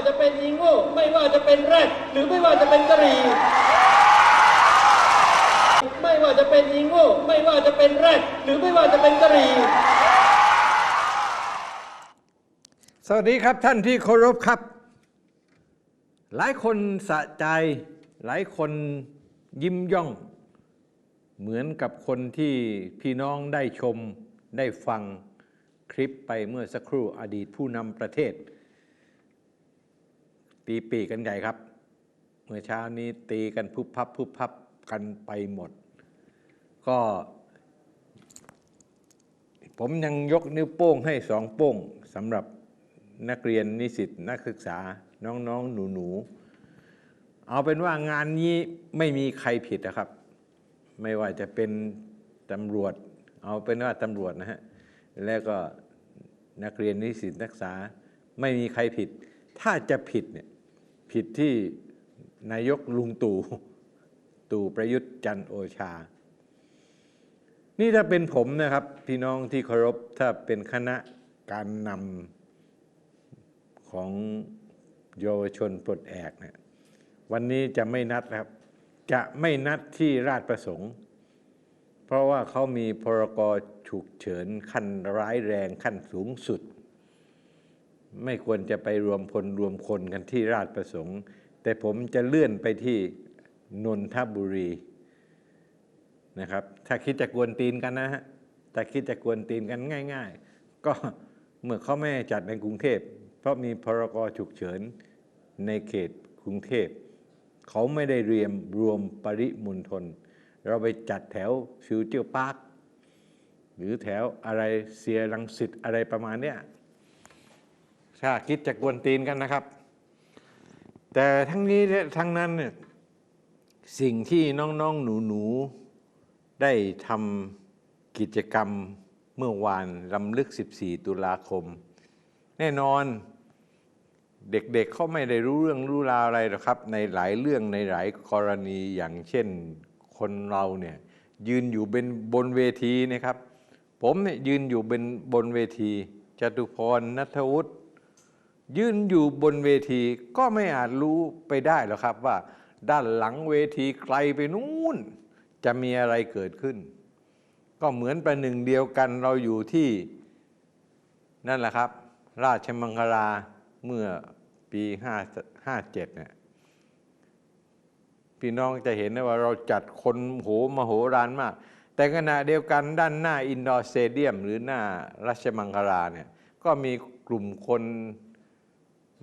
่าจะเป็นอีโง่ไม่ว่าจะเป็นแรดหรือไม่ว่าจะเป็นกะหรี่ไม่ว่าจะเป็นอีโง่ไม่ว่าจะเป็นแรดหรือไม่ว่าจะเป็นกะหรี่สวัสดีครับท่านที่เคารพครับ หลายคนสะใจ หลายคนยิ้มย่อง เหมือนกับคนที่พี่น้องได้ชมได้ฟังคลิปไปเมื่อสักครู่อดีตผู้นำประเทศ ตีปีกกันใหญ่ครับ เมื่อเช้านี้ตีกันพุบพับพุบพับกันไปหมด ก็ ผมยังยกนิ้วโป้งให้สองโป้งสำหรับนักเรียนนิสิตนักศึกษาน้องๆ หนูๆ เอาเป็นว่างานนี้ไม่มีใครผิดนะครับ ไม่ว่าจะเป็นตำรวจ เอาเป็นว่าตำรวจนะฮะ แล้วก็นักเรียนนิสิตนักศึกษาไม่มีใครผิด ถ้าจะผิดเนี่ย ผิดที่นายกลุงตู่ตู่ประยุทธ์จันโอชา นี่ถ้าเป็นผมนะครับ พี่น้องที่เคารพถ้าเป็นคณะการนำของเยาวชนปลดแอกเนี่ยวันนี้จะไม่นัดครับ จะไม่นัดที่ราชประสงค์ เพราะว่าเขามีพรกฉุกเฉินขั้นร้ายแรงขั้นสูงสุด ไม่ควรจะไปรวมพลรวมคนกันที่ราชประสงค์ แต่ผมจะเลื่อนไปที่นนทบุรีนะครับ ถ้าคิดจะกวนตีนกันนะฮะถ้าคิดจะกวนตีนกันง่าย ๆ ก็เมื่อเขาไม่จัดในกรุงเทพ เพราะมีพรกฉุกเฉินในเขตกรุงเทพ เขาไม่ได้เรียมรวมปริมณฑลเราไปจัดแถวฟิวเจอร์พาร์คหรือแถวอะไรเสียรังสิตอะไรประมาณเนี้ย ถ้าคิดจะกวนตีนกันนะครับ แต่ทั้งนี้และทั้งนั้นเนี่ยสิ่งที่น้องๆหนูๆได้ทำกิจกรรมเมื่อวานลำลึก 14 ตุลาคม แน่นอนเด็กๆเเขาไม่ได้รู้เรื่องรู้ราวอะไรหรอกครับ ในหลายเรื่องในหลายกรณีอย่างเช่นคนเราเนี่ยยืนอยู่เป็นบนเวทีนะครับ ผมเนี่ยยืนอยู่เป็นบนเวทีจตุพรนัทวุฒิ ยืนอยู่บนเวทีก็ไม่อาจรู้ไปได้หรอกครับว่า ด้านหลังเวทีไกลไปนู่น จะมีอะไรเกิดขึ้น ก็เหมือนประหนึ่งเดียวกันเราอยู่ที่นั่นแหละครับ ราชมังคลาเมื่อปี5 57เนี่ยพี่น้องจะเห็นได้ว่าเราจัดคนโหมโหฬารมาก แต่ขณะเดียวกันด้านหน้าอินดอร์สเตเดียม หรือหน้าราชมังคลาเนี่ยก็มีกลุ่มคน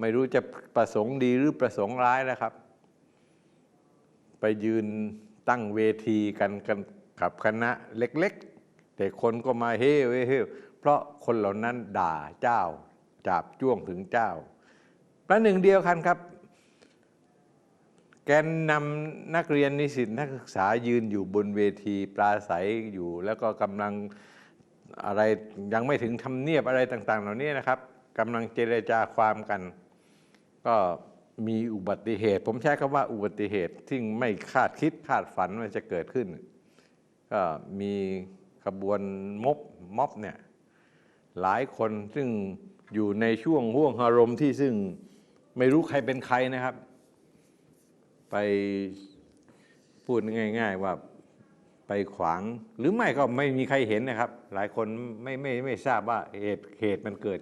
ไม่รู้จะประสงค์ดีหรือประสงค์ร้ายนะครับ ไปยืนตั้งเวทีกันกันกับคณะเล็ก ๆ แต่คนก็มาเฮ้เฮ้เฮ้เพราะคนเหล่านั้นด่าเจ้าจับจ้วงถึงเจ้าประหนึ่งเดียวกันครับ แกนนำนักเรียนนิสิตนักศึกษายืนอยู่บนเวทีปราศัยอยู่ แล้วก็กำลังอะไรยังไม่ถึงทำเนียบอะไรต่าง ๆ เหล่านี้นะครับกำลังเจรจาความกัน ก็มีอุบัติเหตุ ผมใช้คำว่าอุบัติเหตุที่ไม่คาดคิดคาดฝันว่าจะเกิดขึ้น ก็มีขบวนม็อบม็อบเนี่ยหลายคนซึ่งอยู่ในช่วงห่วงอารมณ์ที่ซึ่งไม่รู้ใครเป็นใครนะครับ ไปพูดง่าย ๆว่าไปขวางหรือไม่ก็ไม่มีใครเห็นนะครับ หลายคนไม่ไม่ไม่ทราบว่าเหตุเหตุมันเกิด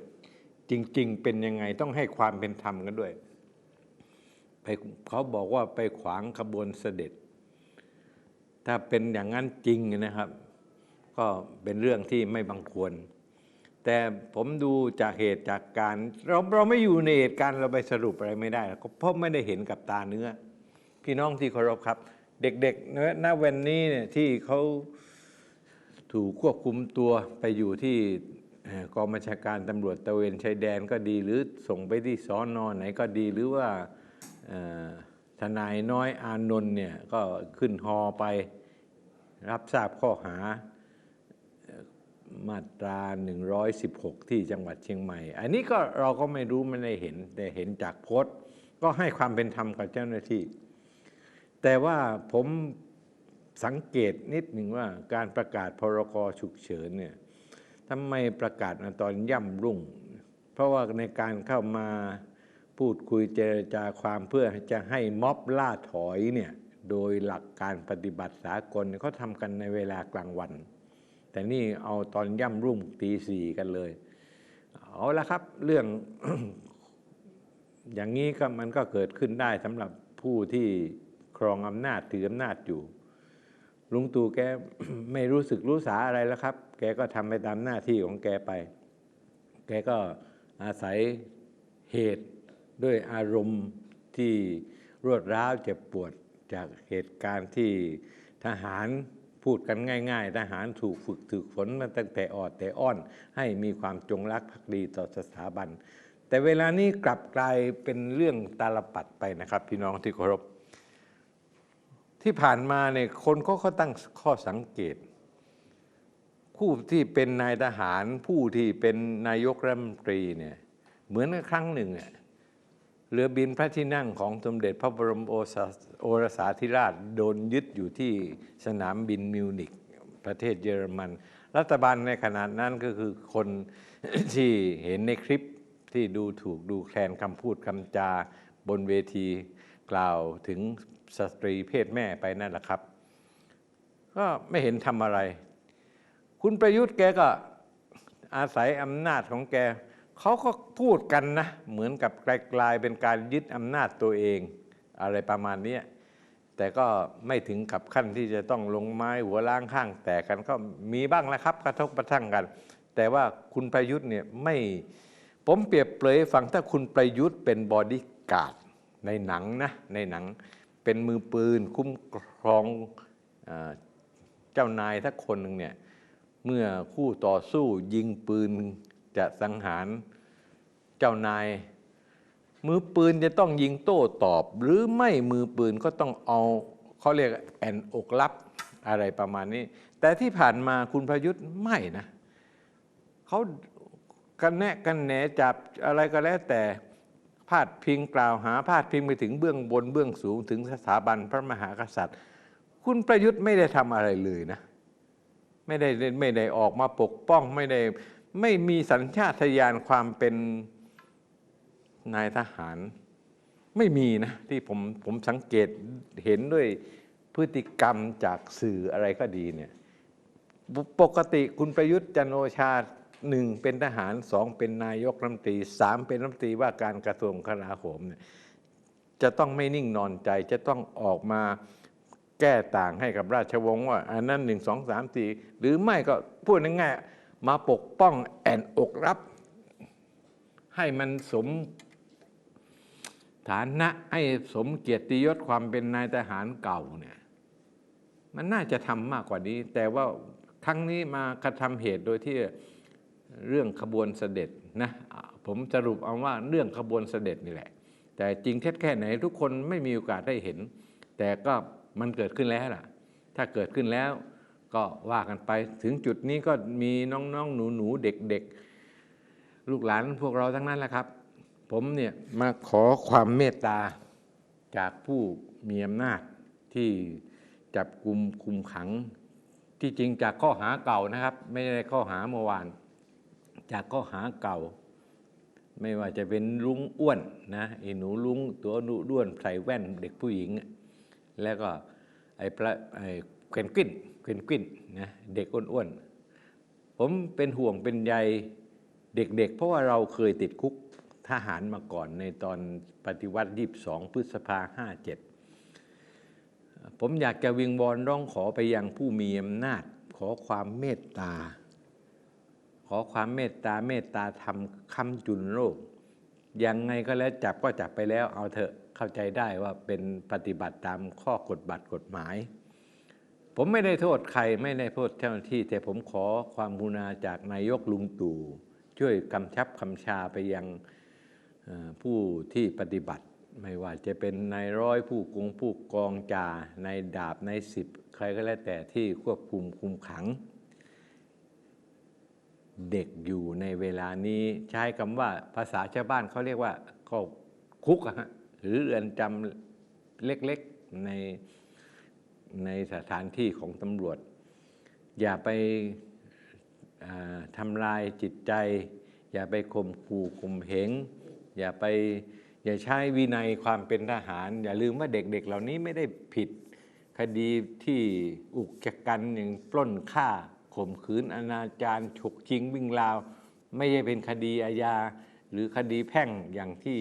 จริง ๆ เป็นยังไงต้องให้ความเป็นธรรมกันด้วยไปเขาบอกว่าไปขวางขบวนเสด็จ ถ้าเป็นอย่างนั้นจริงนะครับ ก็เป็นเรื่องที่ไม่บังควร แต่ผมดูจากเหตุจากการเราเราไม่อยู่ในเหตุการณ์เราไปสรุปอะไรไม่ได้เพราะไม่ได้เห็นกับตาเนื้อ พี่น้องที่เคารพครับ เด็กๆเนื้อณวันนี้เนี่ยที่เขาถูกควบคุมตัวไปอยู่ที่ กองบัญชาการตำรวจตะเวนชายแดนก็ดีหรือส่งไปที่สอนอไหนก็ดีหรือว่าทนายน้อยอานนท์เนี่ยก็ขึ้นฮอไปรับทราบข้อหามาตรา 116 ที่จังหวัดเชียงใหม่ อันนี้ก็เราก็ไม่รู้ไม่ได้เห็น แต่เห็นจากโพสต์ ก็ให้ความเป็นธรรมกับเจ้าหน้าที่ แต่ว่าผมสังเกตนิดหนึ่งว่าการประกาศพรกฉุกเฉินเนี่ย ทำไมประกาศตอนย่ำรุ่ง เพราะว่าในการเข้ามาพูดคุยเจรจาความเพื่อจะให้ม็อบล่าถอยเนี่ยโดยหลักการปฏิบัติสากลเนี่ยเขาทำกันในเวลากลางวัน แต่นี่เอาตอนย่ำรุ่งตีสี่กันเลย เอาละครับเรื่องอย่างนี้ก็มันก็เกิดขึ้นได้สำหรับผู้ที่ครองอำนาจถืออำนาจอยู่ ลุงตู่แกไม่รู้สึกรู้สาอะไรแล้วครับ แกก็ทำไปตามหน้าที่ของแกไป แกก็อาศัยเหตุด้วยอารมณ์ที่รวดร้าวเจ็บปวดจากเหตุการณ์ที่ทหารพูดกันง่าย ๆ ทหารถูกฝึกถูกฝนมาตั้งแต่ออดแต่อ้อน ให้มีความจงรักภักดีต่อสถาบัน แต่เวลานี้กลับกลายเป็นเรื่องตาลปัดไปนะครับ พี่น้องที่เคารพ ที่ผ่านมาเนี่ยคนก็เขาตั้งข้อสังเกต ผู้ที่เป็นนายทหารผู้ที่เป็นนายกรัฐมนตรีเนี่ยเหมือนกับครั้งหนึ่งอะเรือบินพระที่นั่งของสมเด็จพระบรมโอาโอรสาธิราชโดนยึดอยู่ที่สนามบินมิวนิกประเทศเยอรมัน รัฐบาลในขณะนั้นก็คือคนที่เห็นในคลิปที่ดูถูกดูแคลนคำพูดคำจาบนเวทีกล่าวถึง สตรีเพศแม่ไปนั่นแหละครับ ก็ไม่เห็นทำอะไร คุณประยุทธ์แกก็อาศัยอำนาจของแกเขาก็พูดกันนะ เหมือนกับกลายเป็นการยึดอำนาจตัวเอง อะไรประมาณนี้แต่ก็ไม่ถึงกับขั้นที่จะต้องลงไม้หัวล้างข้างแตกกันก็มีบ้างแล้วครับ กระทบกระทั่งกัน แต่ว่าคุณประยุทธ์เนี่ยไม่ผมเปรียบเปรยฟังถ้าคุณประยุทธ์เป็นบอดี้การ์ดในหนังนะในหนัง เป็นมือปืนคุ้มครองเจ้านายทักคนหนึ่งเนี่ยเมื่อคู่ต่อสู้ยิงปืนจะสังหารเจ้านาย มือปืนจะต้องยิงโต้ตอบ หรือไม่มือปืนก็ต้องเอาเขาเรียกแอนอกลับอะไรประมาณนี้ แต่ที่ผ่านมาคุณประยุทธ์ไม่นะเขากันแนะกันแหนจับอะไรก็แล้วแต่าดพิงกล่าวหาพาดพิงไปถึงเบื้องบนเบื้องสูงถึงสถาบันพระมหากษัตริย์ คุณประยุทธ์ไม่ได้ทำอะไรเลยนะ ไม่ได้ไม่ได้ออกมาปกป้องไม่ได้ไม่มีสัญชาตญาณความเป็นนายทหาร ไม่มีนะ ที่ผมผมสังเกตเห็นด้วยพฤติกรรมจากสื่ออะไรก็ดีเนี่ย ปกติคุณประยุทธ์จันโอชา หนึ่งเป็นทหารสองเป็นนายกรัฐมนตรีสามเป็นรัฐมนตรีว่าการกระทรวงกลาโหมเนี่ยจะต้องไม่นิ่งนอนใจจะต้องออกมาแก้ต่างให้กับราชวงศ์ว่า อันนั้นหนึ่งสองสามสี่หรือไม่ก็พูดง่ายๆมาปกป้องแอนอกรับ ให้มันสมฐานะให้สมเกียรติยศความเป็นนายทหารเก่าเนี่ยมันน่าจะทำมากกว่านี้ แต่ว่าครั้งนี้มากระทำเหตุโดยที่ เรื่องขบวนเสด็จนะผมสรุปเอาว่าเรื่องขบวนเสด็จนี่แหละ แต่จริงเท็จแค่ไหนทุกคนไม่มีโอกาสได้เห็น แต่ก็มันเกิดขึ้นแล้วล่ะ ถ้าเกิดขึ้นแล้วก็ว่ากันไปถึงจุดนี้ก็มีน้องๆหนูๆเด็กๆ ลูกหลานพวกเราทั้งนั้นแหละครับ ผมเนี่ยมาขอความเมตตาจากผู้มีอำนาจที่จับกลุ่มคุมขัง ที่จริงจากข้อหาเก่านะครับ ไม่ได้ข้อหาเมื่อวาน จากข้อหาเก่า ไม่ว่าจะเป็นลุงอ้วนนะไอ้หนูลุงตัวหนูด้วนใส่แว่นเด็กผู้หญิง แล้วก็ไอ้พระไอ้เควนกวินเควนกวินนะเด็กอ้วนๆผมเป็นห่วงเป็นใยเด็กๆเพราะว่าเราเคยติดคุกทหารมาก่อนในตอนปฏิวัติ22พฤษภา57ผมอยากจะวิงวอนร้องขอไปยังผู้มีอำนาจขอความเมตตา ขอความเมตตาเมตตาทำคำจุนโรคยังไงก็แล้วจับก็จับไปแล้วเอาเถอะเข้าใจได้ว่าเป็นปฏิบัติตามข้อกฎบัตรกฎหมาย ผมไม่ได้โทษใครไม่ได้โทษเจ้าหน้าที่ แต่ผมขอความกรุณาจากนายกลุงตู่ช่วยกำชับคำชาไปยังผู้ที่ปฏิบัติ ไม่ว่าจะเป็นนายร้อยผู้กงผู้กองจ่านายดาบนายสิบ ใครก็แล้วแต่ที่ควบคุมคุมขัง เด็กอยู่ในเวลานี้ใช้คำว่าภาษาชาวบ้านเขาเรียกว่าก็คุกฮะหรือเรือนจำเล็กๆในในสถานที่ของตำรวจ อย่าไปาทำลายจิตใจ อย่าไปข่มขู่ข่มเหงอย่าไปอย่าใช้วินัยความเป็นทหาร อย่าลืมว่าเด็กๆ เหล่านี้ไม่ได้ผิดคดีที่อุกจกันอย่างปล้นฆ่า ข่มขืนอนาจารฉกชิงวิ่งราว ไม่ใช่เป็นคดีอาญาหรือคดีแพ่งอย่างที่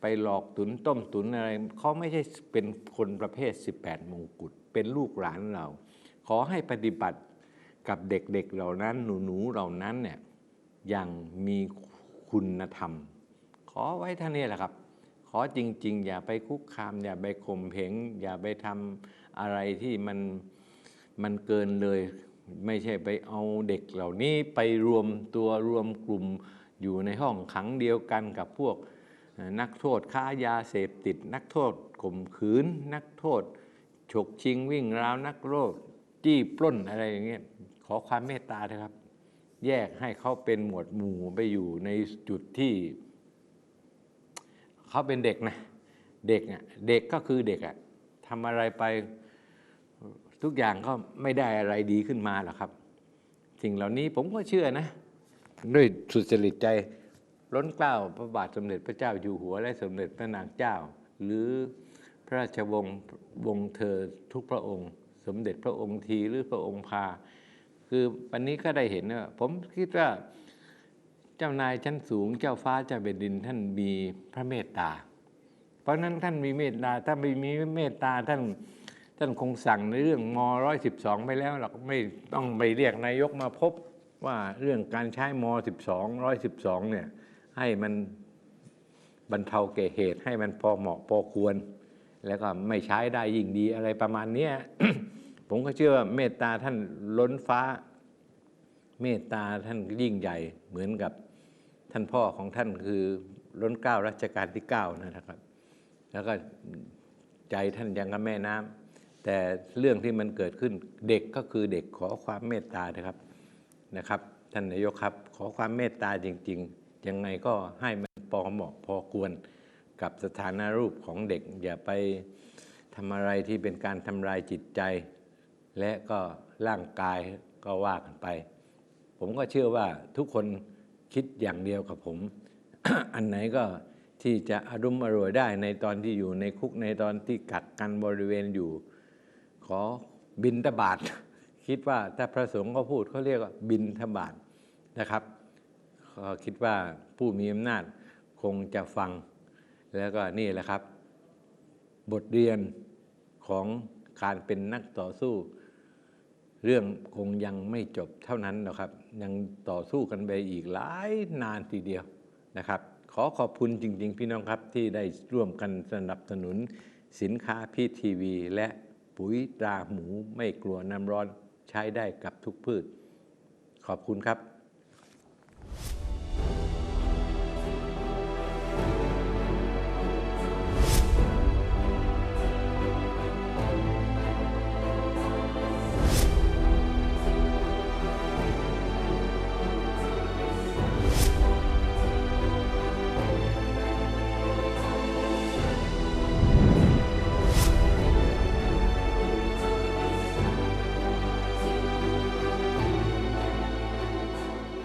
ไปหลอกตุนต้มตุนอะไรเขาไม่ใช่เป็นคนประเภท 18 มงกุฎเป็นลูกหลานเรา ขอให้ปฏิบัติกับเด็กๆเหล่านั้นหนูๆเหล่านั้นเนี่ยอย่างมีคุณธรรม ขอไว้ท่านี้แหละครับ ขอจริง ๆ อย่าไปคุกคาม อย่าไปข่มเหงอย่าไปทำอะไรที่มันมันเกินเลย ไม่ใช่ไปเอาเด็กเหล่านี้ไปรวมตัวรวมกลุ่มอยู่ในห้องขังเดียวกันกับพวกนักโทษค้ายาเสพติด นักโทษข่มขืน นักโทษฉกชิงวิ่งราวนักโทษจี้ปล้นอะไรอย่างเงี้ยขอความเมตตาเถอะครับ แยกให้เขาเป็นหมวดหมู่ไปอยู่ในจุดที่เขาเป็นเด็กนะ เด็กอะเด็กก็คือเด็กอะทำอะไรไป ทุกอย่างก็ไม่ได้อะไรดีขึ้นมาหรอกครับ สิ่งเหล่านี้ผมก็เชื่อนะ ด้วยสุจริตใจล้นเกล้าพระบาทสมเด็จพระเจ้าอยู่หัวและสมเด็จพระนางเจ้า หรือพระราชวงศ์วงศ์เธอทุกพระองค์ สมเด็จพระองค์ทีหรือพระองค์พา คือวันนี้ก็ได้เห็นว่าผมคิดว่าเจ้านายชั้นสูงเจ้าฟ้าเจ้าแผ่นดินท่านมีพระเมตตา เพราะนั้นท่านมีเมตตาถ้าไม่มีเมตตาท่าน ท่านคงสั่งในเรื่องมร้อยสิบสองไปแล้วเราก็ไม่ต้องไปเรียกนายกมาพบว่าเรื่องการใช้มสิบสองร้อยสิบสองเนี่ย ให้มันบรรเทาแก่เหตุให้มันพอเหมาะพอควร แล้วก็ไม่ใช้ได้ยิ่งดีอะไรประมาณนี้ผมก็เชื่อว่าเมตตาท่านล้นฟ้า เมตตาท่านยิ่งใหญ่เหมือนกับท่านพ่อของท่านคือล้นเกล้ารัชกาลที่เก้านะครับ แล้วก็ใจท่านยังกับแม่น้ำ แต่เรื่องที่มันเกิดขึ้นเด็กก็คือเด็กขอความเมตตานะครับนะครับ ท่านนายกครับ ขอความเมตตาจริง ๆ ยังไงก็ให้มันพอเหมาะพอควรกับสถานะรูปของเด็ก อย่าไปทำอะไรที่เป็นการทำลายจิตใจ และก็ร่างกายก็ว่ากันไป ผมก็เชื่อว่าทุกคนคิดอย่างเดียวกับผม อันไหนก็ที่จะอารมณ์อร่วยได้ในตอนที่อยู่ในคุกในตอนที่กักกันบริเวณอยู่ ขอบินทบาทคิดว่าถ้าพระสงฆ์ก็พูดเขาเรียกว่าบินทบาทนะครับก็คิดว่าผู้มีอำนาจคงจะฟัง แล้วก็นี่แหละครับ บทเรียนของการเป็นนักต่อสู้ เรื่องคงยังไม่จบเท่านั้นหรอกครับ ยังต่อสู้กันไปอีกหลายนานทีเดียวนะครับ ขอขอบคุณจริง ๆ พี่น้องครับที่ได้ร่วมกันสนับสนุนสินค้าพีทีวีและ ปุ๋ยตราหมูไม่กลัวน้ำร้อนใช้ได้กับทุกพืช ขอบคุณครับ